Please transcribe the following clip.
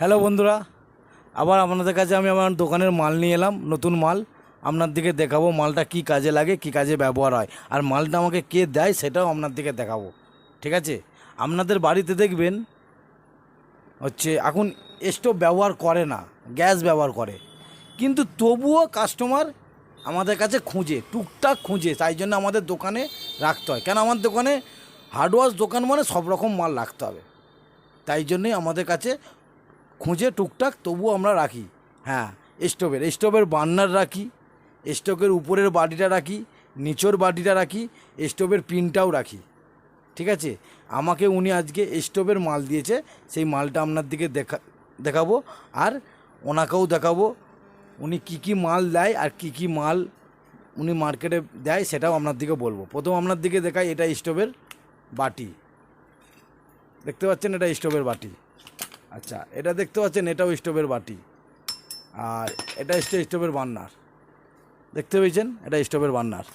Hello বন্ধুরা, আবার আপনাদের কাছে আমি আমার দোকানের মাল নিয়ে এলাম, নতুন মাল। আপনার দিকে দেখাবো মালটা কি কাজে লাগে, কি কাজে ব্যবহার হয়। আর মালটা আমাকে কে দেয় সেটাও আপনার দিকে দেখাবো, ঠিক আছে? আপনাদের বাড়িতে দেখবেন, হচ্ছে এখন স্টোভ ব্যবহার করে না, গ্যাস ব্যবহার করে। কিন্তু তবুও কাস্টমার আমাদের কাছে খুঁজে, টুকটাক খুঁজে, তাই জন্য আমাদের দোকানে রাখতে হয়। কেন আমার দোকানে হার্ডওয়াশ দোকান মানে সব রকম মাল রাখতে হবে। তাই জন্যই আমাদের কাছে খুঁজে টুকটাক তবুও আমরা রাখি। হ্যাঁ স্টোভের স্টোভের বার্নার রাখি, স্টোভের উপরের বাটিটা রাখি, নিচের বাটিটা রাখি, স্টোভের পিনটাও রাখি। ঠিক আছে? আমাকে উনি আজকে স্টোভের মাল দিয়েছে, সেই মালটা আপনার দিকে দেখা, দেখাবো আর ওনাকেও দেখাবো উনি কি কি মাল দেয় আর কি কি মাল উনি মার্কেটে দেয়, সেটাও আপনার দিকে বলব। প্রথম আপনার দিকে দেখাই, এটা স্টোভের বাটি। দেখতে পাচ্ছেন? এটা স্টোভের বাটি। আচ্ছা এটা দেখতে পাচ্ছেন, এটাও স্টোভের বাটি। আর এটা স্টোভের বার্নার দেখতে পেয়েছেন? এটা স্টোভের বার্নার